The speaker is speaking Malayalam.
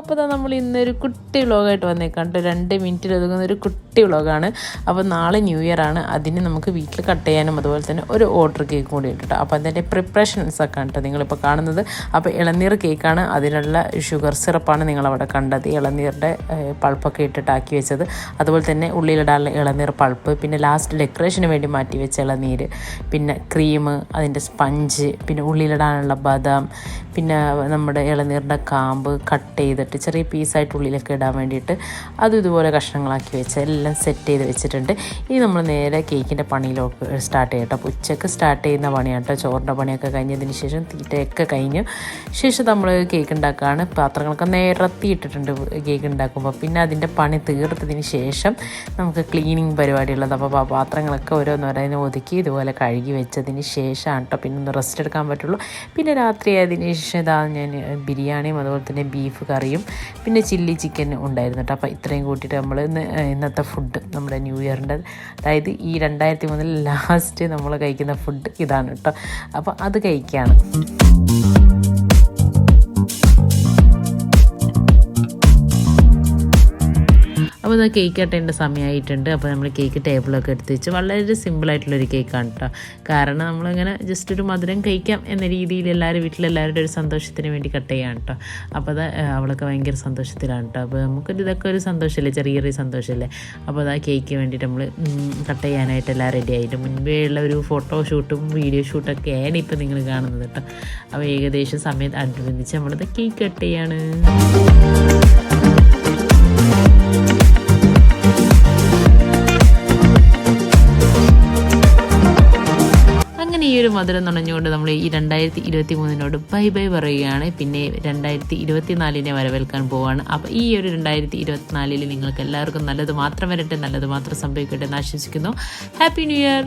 അപ്പോൾ നമ്മൾ ഇന്നൊരു കുട്ടി വ്ളോഗായിട്ട് വന്നേക്കാം കേട്ടോ. രണ്ട് മിനിറ്റിൽ ഒതുങ്ങുന്ന ഒരു കുട്ടി വ്ളോഗാണ്. അപ്പോൾ നാളെ ന്യൂ ഇയർ ആണ്. അതിന് നമുക്ക് വീട്ടിൽ കട്ട് ചെയ്യാനും അതുപോലെ തന്നെ ഒരു ഓർഡർ കേക്ക് കൂടി ഉണ്ട് അപ്പോൾ അതിന്റെ പ്രിപ്പറേഷൻസ് ഒക്കെ കേട്ടോ നിങ്ങളിപ്പോൾ കാണുന്നത്. അപ്പോൾ ഇളനീർ കേക്കാണ് അതിനുള്ള ഷുഗർ സിറപ്പാണ് നിങ്ങളവിടെ കണ്ടത്. ഇളനീറിന്റെ പൾപ്പൊക്കെ ഇട്ടിട്ടാക്കി വെച്ചത്. അതുപോലെ തന്നെ ഉള്ളിലിടാനുള്ള ഇളനീർ പൾപ്പ്. പിന്നെ ലാസ്റ്റ് ഡെക്കറേഷന് വേണ്ടി മാറ്റി വെച്ച ഇളനീര്. പിന്നെ ക്രീം അതിന്റെ സ്പഞ്ച് പിന്നെ ഉള്ളിലിടാനുള്ള ബദാം. പിന്നെ നമ്മുടെ ഇളനീറിന്റെ കാമ്പ് കട്ട് ചെയ്തിട്ട് ചെറിയ പീസായിട്ട് ഉള്ളിലൊക്കെ ഇടാൻ വേണ്ടിയിട്ട് അതും ഇതുപോലെ കഷ്ണങ്ങളാക്കി വെച്ച് എല്ലാം സെറ്റ് ചെയ്ത് വെച്ചിട്ടുണ്ട്. ഇനി നമ്മൾ നേരെ കേക്കിന്റെ പണിയിലോട്ട് സ്റ്റാർട്ട് ചെയ്യട്ടോ അപ്പോൾ ഉച്ചയ്ക്ക് സ്റ്റാർട്ട് ചെയ്യുന്ന പണിയാണ് കേട്ടോ. ചോറിന്റെ പണിയൊക്കെ കഴിഞ്ഞതിന് ശേഷം തീറ്റയൊക്കെ കഴിഞ്ഞു. ശേഷം നമ്മൾ കേക്ക് ഉണ്ടാക്കുകയാണ് പാത്രങ്ങളൊക്കെ നിരത്തി ഇട്ടിട്ടുണ്ട് കേക്ക് ഉണ്ടാക്കുമ്പോൾ പിന്നെ അതിന്റെ പണി തീർത്തതിന് ശേഷം നമുക്ക് ക്ലീനിങ് പരിപാടിയുള്ളത്. അപ്പോൾ പാത്രങ്ങളൊക്കെ ഓരോന്നോരോന്ന് ഒതുക്കി ഇതുപോലെ കഴുകി വെച്ചതിന് ശേഷമാണ് കേട്ടോ. പിന്നെ ഒന്ന് റെസ്റ്റ് എടുക്കാൻ പറ്റുള്ളൂ. പിന്നെ രാത്രി ആയതിന് ശേഷം ഇതാ ഞാൻ ബിരിയാണിയും അതുപോലെ തന്നെ ബീഫ് കറിയും പിന്നെ ചില്ലി ചിക്കൻ ഉണ്ടായിരുന്നു കേട്ടോ അപ്പോൾ ഇത്രയും കൂട്ടിയിട്ട് നമ്മൾ ഇന്ന് ഇന്നത്തെ ഫുഡ് നമ്മുടെ ന്യൂ ഇയറിന്റെ അതായത് ഈ രണ്ടായിരത്തി മൂന്നിൽ ലാസ്റ്റ് നമ്മൾ കഴിക്കുന്ന ഫുഡ് ഇതാണ് കേട്ടോ അപ്പോൾ അത് കഴിക്കുകയാണ് അപ്പോൾ ഇത് കേക്ക് കട്ടേണ്ട സമയമായിട്ടുണ്ട് അപ്പോൾ നമ്മൾ കേക്ക് ടേബിളൊക്കെ എടുത്ത് വെച്ച് വളരെ സിമ്പിളായിട്ടുള്ളൊരു കേക്കാണ് കേട്ടോ കാരണം നമ്മളിങ്ങനെ ജസ്റ്റ് ഒരു മധുരം കഴിക്കാം എന്ന രീതിയിൽ എല്ലാവരും വീട്ടിലെല്ലാവരുടെ ഒരു സന്തോഷത്തിന് വേണ്ടി കട്ട് ചെയ്യാം കേട്ടോ അപ്പോൾ അത് അവളൊക്കെ ഭയങ്കര സന്തോഷത്തിലാണ് കേട്ടോ അപ്പോൾ നമുക്കൊരു ഇതൊക്കെ ഒരു സന്തോഷമല്ലേ ചെറിയൊരു സന്തോഷമല്ലേ അപ്പോൾ അത് ആ കേക്ക് വേണ്ടിയിട്ട് നമ്മൾ കട്ട് ചെയ്യാനായിട്ട് എല്ലാം റെഡി ആയിട്ട് മുൻപേ ഉള്ള ഒരു ഫോട്ടോ ഷൂട്ടും വീഡിയോ ഷൂട്ടൊക്കെയാണ് ഇപ്പോൾ നിങ്ങൾ കാണുന്നത് കേട്ടോ അപ്പോൾ ഏകദേശം സമയത്ത് അനുബന്ധിച്ച് നമ്മളത് കേക്ക് കട്ട് ചെയ്യാണ്. അങ്ങനെ ഈ ഒരു മധുരം നുണഞ്ഞുകൊണ്ട് നമ്മൾ ഈ രണ്ടായിരത്തി ഇരുപത്തി മൂന്നിനോട് ബൈ ബൈ പറയുകയാണ്. പിന്നെ രണ്ടായിരത്തി ഇരുപത്തി നാലിനെ വരവേൽക്കാൻ പോവാണ്. അപ്പോൾ ഈ ഒരു രണ്ടായിരത്തി ഇരുപത്തിനാലിൽ നിങ്ങൾക്ക് എല്ലാവർക്കും നല്ലത് മാത്രം വരട്ടെ നല്ലത് മാത്രം സംഭവിക്കട്ടെ എന്ന് ആശംസിക്കുന്നു. Happy new year